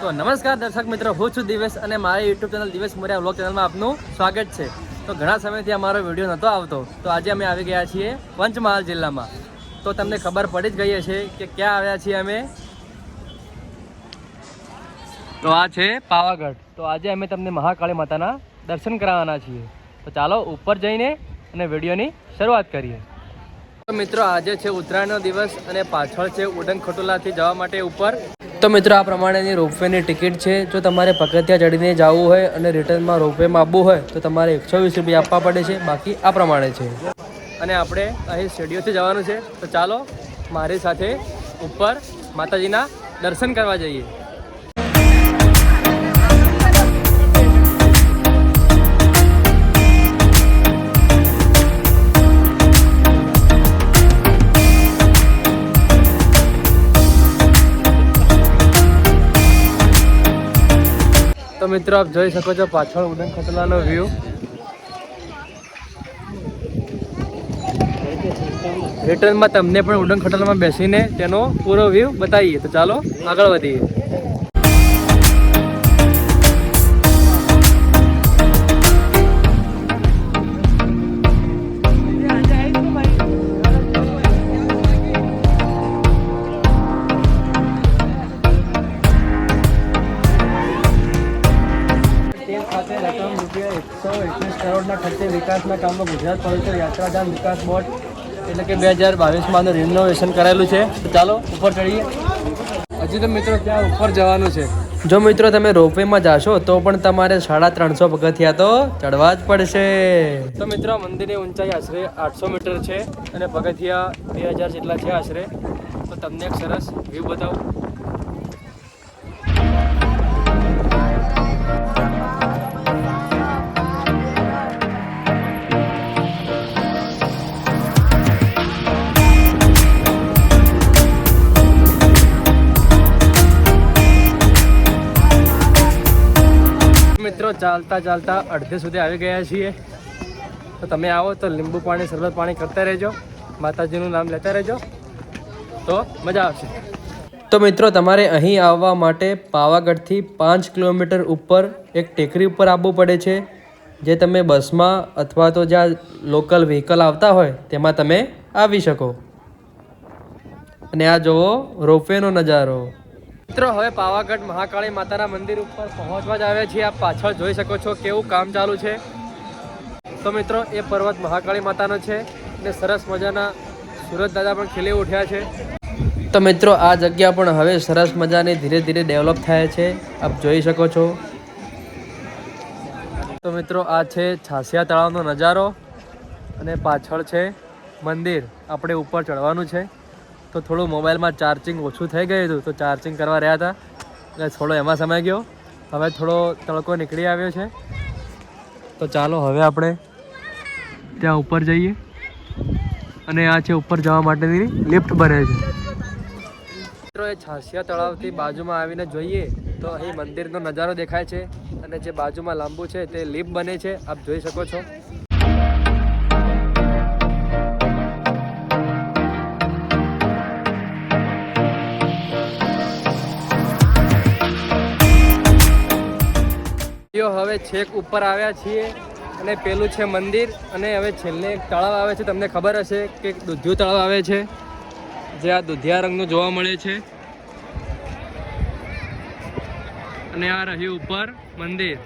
તો નમસ્કાર દર્શક મિત્રો, હું છું દિવેશ અને મારા YouTube channel Divesh Morya vlog ચેનલમાં આપનું સ્વાગત છે. તો ઘણા સમયથી અમારો વીડિયો નહોતો આવતો. તો આજે અમે આવી ગયા છીએ પંચમહાલ જિલ્લામાં. તો તમને ખબર પડી જ ગઈ હશે કે ક્યાં આવ્યા છીએ અમે? તો આ છે પાવાગઢ. તો આજે અમે તમને મહાકાળી માતાના દર્શન કરાવવાના છીએ. તો ચાલો ઉપર જઈને અને વિડીયોની શરૂઆત કરીએ. મિત્રો, આજે છે ઉત્તરાયણનો દિવસ અને પાછળ છે ઉડન ખટોલાથી જવા માટે ઉપર. તો મિત્રો, આ પ્રમાણેની રોપવેની ટિકિટ છે. જો તમારે પગથિયા ચડીને જવું હોય અને રિટર્નમાં રોપવેમાં આવવું હોય, તો તમારે એકસો વીસ રૂપિયા આપવા પડે છે. બાકી આ પ્રમાણે છે. અને આપણે અહીં સ્ટેડિયોથી જવાનું છે. તો ચાલો, મારી સાથે ઉપર માતાજીના દર્શન કરવા જઈએ. તો મિત્રો આપ જોઈ શકો છો પાછળ ઉડન ખટલાનો વ્યૂ રિટર્નમાં તમને પણ ઉડન ખટલામાં બેસીને તેનો પૂરો વ્યૂ બતાવીએ. તો ચાલો આગળ વધીએ. રકમ રૂપિયા એકસો, એકવીસ કરોડના ખર્ચે વિકાસના કામમાં ગુજરાત પવિત્ર યાત્રાધામ વિકાસ બોર્ડ, એટલે કે બે હજાર બાવીસમાં રિનોવેશન કરેલું છે. તો ચાલો, ઉપર ચડીએ. હજી તો મિત્રો ત્યાં ઉપર જવાનું છે? જો મિત્રો તમે રોપવેમાં જાશો, તો પણ તમારે સાડા ત્રણસો પગથિયા તો ચડવા જ પડશે. તો મિત્રો મંદિરની ઊંચાઈ આશરે આઠસો મીટર છે અને પગથિયા બે હજાર જેટલા છે આશરે. તો તમને એક સરસ વ્યૂ બતાવું. મિત્રો, ચાલતા ચાલતા અડધે સુધી આવી ગયા છીએ. તો તમે આવો, તો લીંબુ પાણી સરબત પાણી કરતા રહેજો. માતાજીનું નામ લેતા રહેજો. તો મજા આવશે. તો મિત્રો, તમારે અહીં આવવા માટે પાવાગઢથી પાંચ કિલોમીટર ઉપર એક ટેકરી ઉપર આવવું પડે છે, જે તમે બસમાં અથવા તો જ્યાં લોકલ વ્હીકલ આવતા હોય, તેમાં તમે આવી શકો. અને આ જુઓ, રોપવેનો નજારો. મિત્રો, હવે પાવાગઢ મહાકાળી માતાના મંદિર ઉપર પહોંચવા જ આવ્યા છીએ. આપ પાછળ જોઈ શકો છો કેવું કામ ચાલુ છે. તો મિત્રો, એ પર્વત મહાકાળી માતાનો છે અને સરસ મજાના સુરત દાદા પણ ખીલી ઉઠ્યા છે. તો મિત્રો, આ જગ્યા પણ હવે સરસ મજાની ધીરે ધીરે ડેવલપ થાય છે. આપ જોઈ શકો છો. તો મિત્રો, આ છે છાસિયા તળાવનો નજારો અને પાછળ છે મંદિર. આપણે ઉપર ચડવાનું છે. તો થોડું મોબાઈલમાં ચાર્જિંગ ઓછું થઈ ગયું હતું, તો ચાર્જિંગ કરવા રહ્યા હતા. એટલે થોડો એમાં સમય ગયો. હવે થોડો તડકો નીકળી આવ્યો છે. તો ચાલો હવે આપણે ત્યાં ઉપર જઈએ. અને આ છે ઉપર જવા માટેની લિફ્ટ બને છે. મિત્રો, એ છાસિયા તળાવથી બાજુમાં આવીને જોઈએ તો અહીં મંદિરનો નજારો દેખાય છે. અને જે બાજુમાં લાંબુ છે તે લિફ્ટ બને છે. આપ જોઈ શકો છો. હવે છેક ઉપર આવ્યા છીએ અને પેલું છે મંદિર અને હવે છેલ્લે એક તળાવ આવે છે. તમને ખબર હશે કે દૂધિયું તળાવ આવે છે, જે આ દુધિયા રંગનું જોવા મળે છે. અને આ રહ્યું ઉપર મંદિર.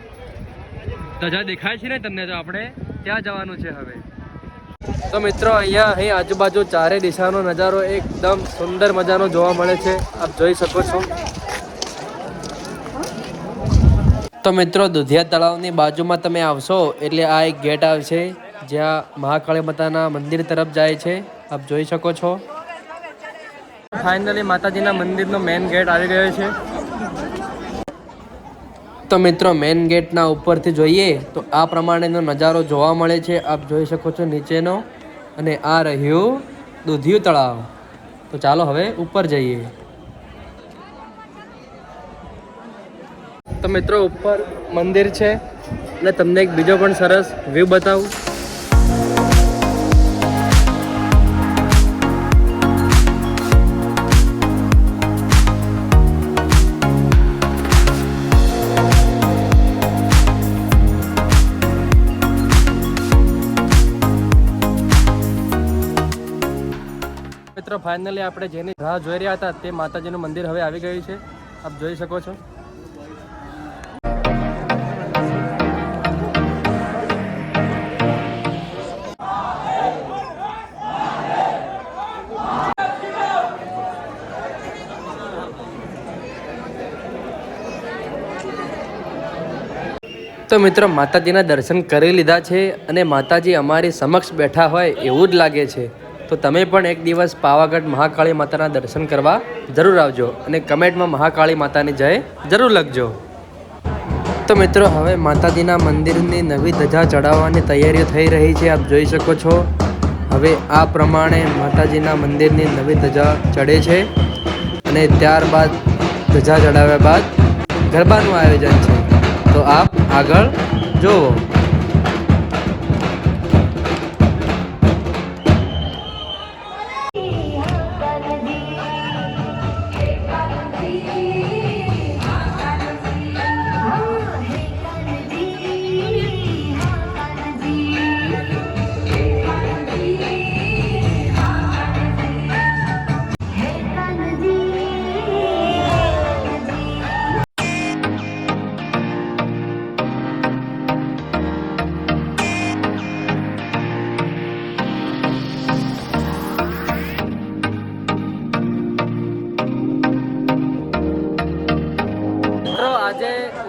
ધજા દેખાય છે ને તમને તો આપણે? ત્યાં જવાનું છે હવે? તો મિત્રો, અહીંયા અહીં આજુબાજુ ચારે દિશાનો નજારો એકદમ સુંદર મજાનો જોવા મળે છે. આપ જોઈ શકો છો. તો મિત્રો દુધિયા તળાવની બાજુમાં તમે આવશો એટલે આ એક ગેટ આવશે જ્યાં મહાકાળી માતાના મંદિર તરફ જાય છે. આપ જોઈ શકો છો. ફાઇનલી માતાજીના મંદિરનો મેઇન ગેટ આવી ગયો છે. તો મિત્રો મેઇન ગેટના ઉપરથી જોઈએ તો આ પ્રમાણેનો નજારો જોવા મળે છે. આપ જોઈ શકો છો નીચેનો અને આ રહ્યું દૂધિયું તળાવ. તો ચાલો હવે ઉપર જઈએ. તો મિત્રો, ઉપર મંદિર છે. અને તમને એક બીજો પણ સરસ વ્યૂ બતાવું. મિત્રો ફાઇનલી આપણે જેની રાહ જોઈ રહ્યા હતા તે માતાજીનું મંદિર હવે આવી ગયું છે. આપ જોઈ શકો છો. તો મિત્રો માતાજીના દર્શન કરી લીધા છે અને માતાજી અમારી સમક્ષ બેઠા હોય એવું જ લાગે છે. તો તમે પણ એક દિવસ પાવાગઢ મહાકાળી માતાના દર્શન કરવા જરૂર આવજો અને કમેન્ટમાં મહાકાળી માતાની જય જરૂર લખજો. તો મિત્રો, હવે માતાજીના મંદિરની નવી ધજા ચડાવવાની તૈયારીઓ થઈ રહી છે, આપ જોઈ શકો છો. હવે આ પ્રમાણે માતાજીના મંદિરની નવી ધજા ચડે છે અને ત્યારબાદ ધજા ચડાવ્યા બાદ ગરબાનું આયોજન છે. તો આપ આગળ જુઓ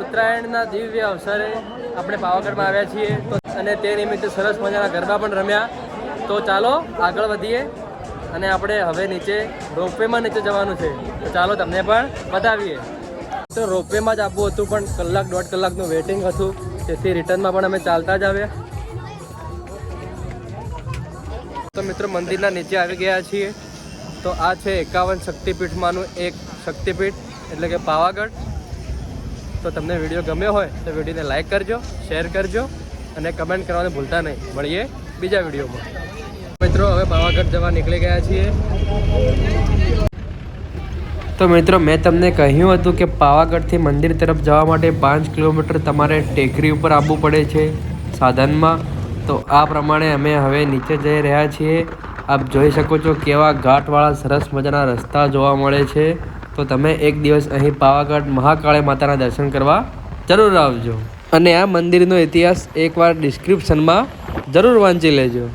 ઉત્તરાયણના દિવ્ય અવસરે આપણે પાવાગઢમાં આવ્યા છીએ અને તે નિમિત્તે સરસ મજાના ગરબા પણ રમ્યા. તો ચાલો આગળ વધીએ અને આપણે હવે નીચે રોપવેમાં નીચે જવાનું છે. તો ચાલો તમને પણ બતાવીએ. તો રોપવેમાં જ આપવું હતું, પણ કલાક દોઢ કલાકનું વેઇટિંગ હતું. તેથી રિટર્નમાં પણ અમે ચાલતા જ આવ્યા. તો મિત્રો, મંદિરના નીચે આવી ગયા છીએ. તો આ છે એકાવન શક્તિપીઠમાંનું એક શક્તિપીઠ, એટલે કે પાવાગઢ. તો તમને વીડિયો ગમ્યો હોય તો વિડીયોને લાઇક કરજો, શેર કરજો અને કમેન્ટ કરવાનું ભૂલતા નહીં. મળીએ બીજા વિડીયોમાં. મિત્રો, હવે પાવાગઢ જવા નીકળી ગયા છીએ. તો મિત્રો, મેં તમને કહ્યું હતું કે પાવાગઢથી મંદિર તરફ જવા માટે પાંચ કિલોમીટર તમારે ટેકરી ઉપર આવવું પડે છે સાધનમાં. તો આ પ્રમાણે અમે હવે નીચે જઈ રહ્યા છીએ. આપ જોઈ શકો છો કેવા ઘાટવાળા સરસ મજાના રસ્તા જોવા મળે છે. તો તમે એક દિવસ અહીં પાવાગઢ મહાકાળી માતાના દર્શન કરવા જરૂર આવજો. અને આ મંદિરનો ઇતિહાસ એકવાર ડિસ્ક્રિપ્શનમાં જરૂર વાંચી લેજો.